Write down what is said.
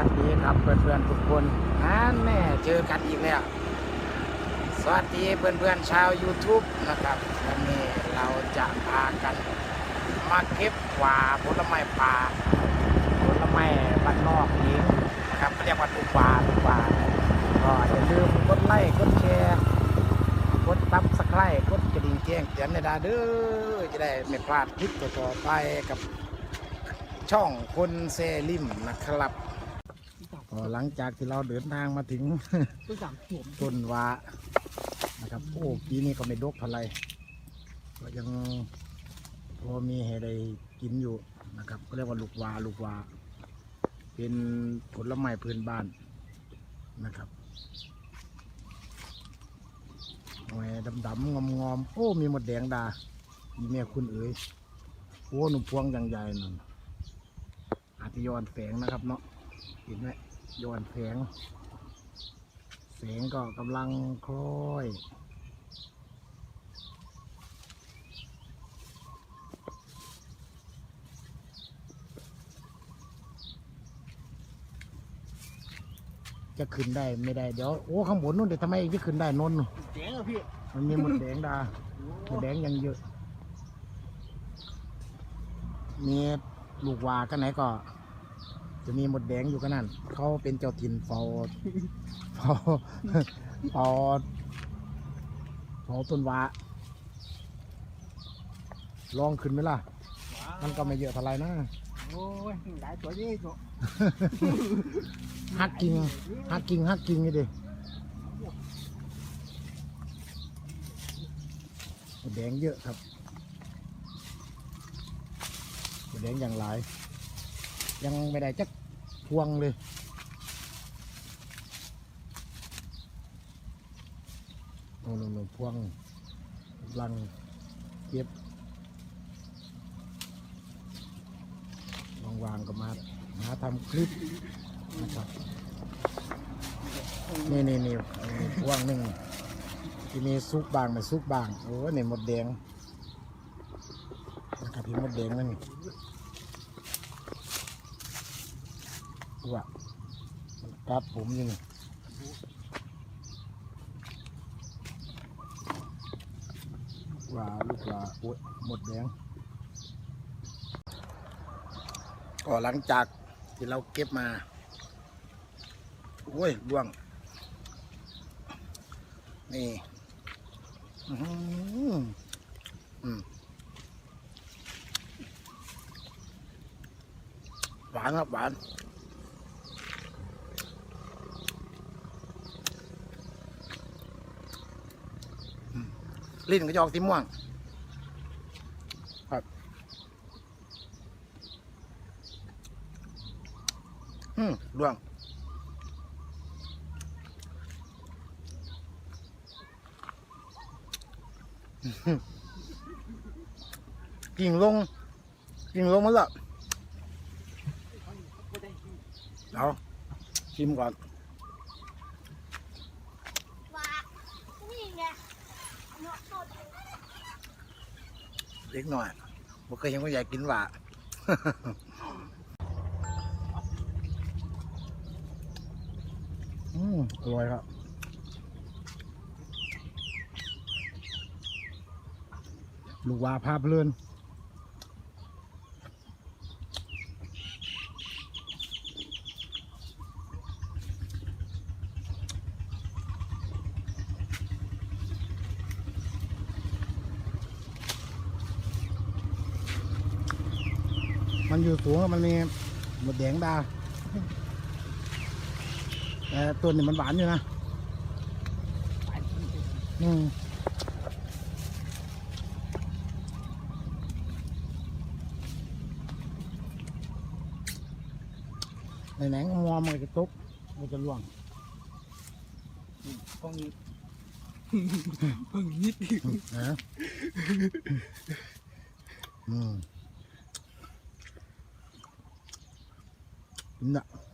ัสดีครับเพื่อนๆทุกคนนั่นแน่เจอกันอีกแล้วสวัสดีเพื่อนๆชาว YouTube นะครับวันนี้เราจะพากันมาเก็บหว่าผลไม้ป่าผลไม้บ้านนอกนี้นะครับเรียกว่าตุกวาตุกวาก็อย่าลืมกดไลค์กดแชร์กดตับสไครต์กดกระดิ่งแจ้งเตือนในดาเด้อจะได้ไม่พลาดคลิปต่อๆไปกับช่องคนเซลิมนะครับ ก็หลังจากที่เราเดินทางมาถึงตัวสามผมต้นวานะครับ โอ้ปีนี้ก็ไม่ดกเท่าไหรก็ยังพอมีให้ได้กินอยู่นะครับ ก็เรียกว่าลูกวาลูกวา เป็นผลไม้พื้นบ้านนะครับหน่วยดำๆงอมๆโอ้ มีหมดแดงดามีแม่คุณเอ๋ยโอ้หนุ่มพวงอย่างใหญ่นั่นอาจจะย้อนแฝงนะครับเนาะเห็นไหม ย้อนแฝงแสงก็กำลังคล้อยจะขึ้นได้ไม่ได้เดี๋ยวโอ้ข้างบนนู่นเดี๋ยวทำไมจะขึ้นได้นนท์เจ๋งอะพี่มันมีหมดแดงดาหมดแดงยังเยอะมีลูกวากันไหนก็ จะมีหมดแดงอยู่กันนั่น เขาเป็นเจ้าถิ่นเฝ้าเฝ้าเฝ้าเฝ้าต้นวาลองขึ้นไหมล่ะ มันก็ไม่เยอะเท่าไหรนะ โอ้ยหลายตัวยี่ตัวหักกิ่งหักกิ่งหักกิ่งนี่ดิหมดแดงเยอะครับหมดแดงอย่างหลาย ยังไม่ได้จักพวงเลย โอ้โหพวงลังเก็บวางๆก็มาหาทำคลิปนะครับนี่นี่นี่นพวงหนึ่งที่มีซุกบางไม่ซุกบางโอ้ยนี่หมดแดงนะครับพี่หมดแดงนั่นนี่ ว่ามันกัดผมยังว่าลูกว่าโอ้ยหมดแดงก็หลังจากที่เราเก็บมา โอ้ยล่วง นี่อื้อหืออืมหวานครับหวาน ลิ้นก็จะออกสีม่วง ครับ อืมล่วง กิ่งลง กิ่งลงมาและเอาชิมก่อน ว่านี่ไงเนาะสด เล็กหน่อยบ่เคยเห็นคนใหญ่กินหวาอืมอร่อยครับลูกว่าพาเพลิน มันอยู่สูงแล้วมันมีหมดแดงดาแต่ตัวนี้มันหวานอยู่นะอืมในไหนๆก็มอมันก็จะตกมันจะล่วงฟองนี้ฟองนิดเดียวนะอืม น่ะ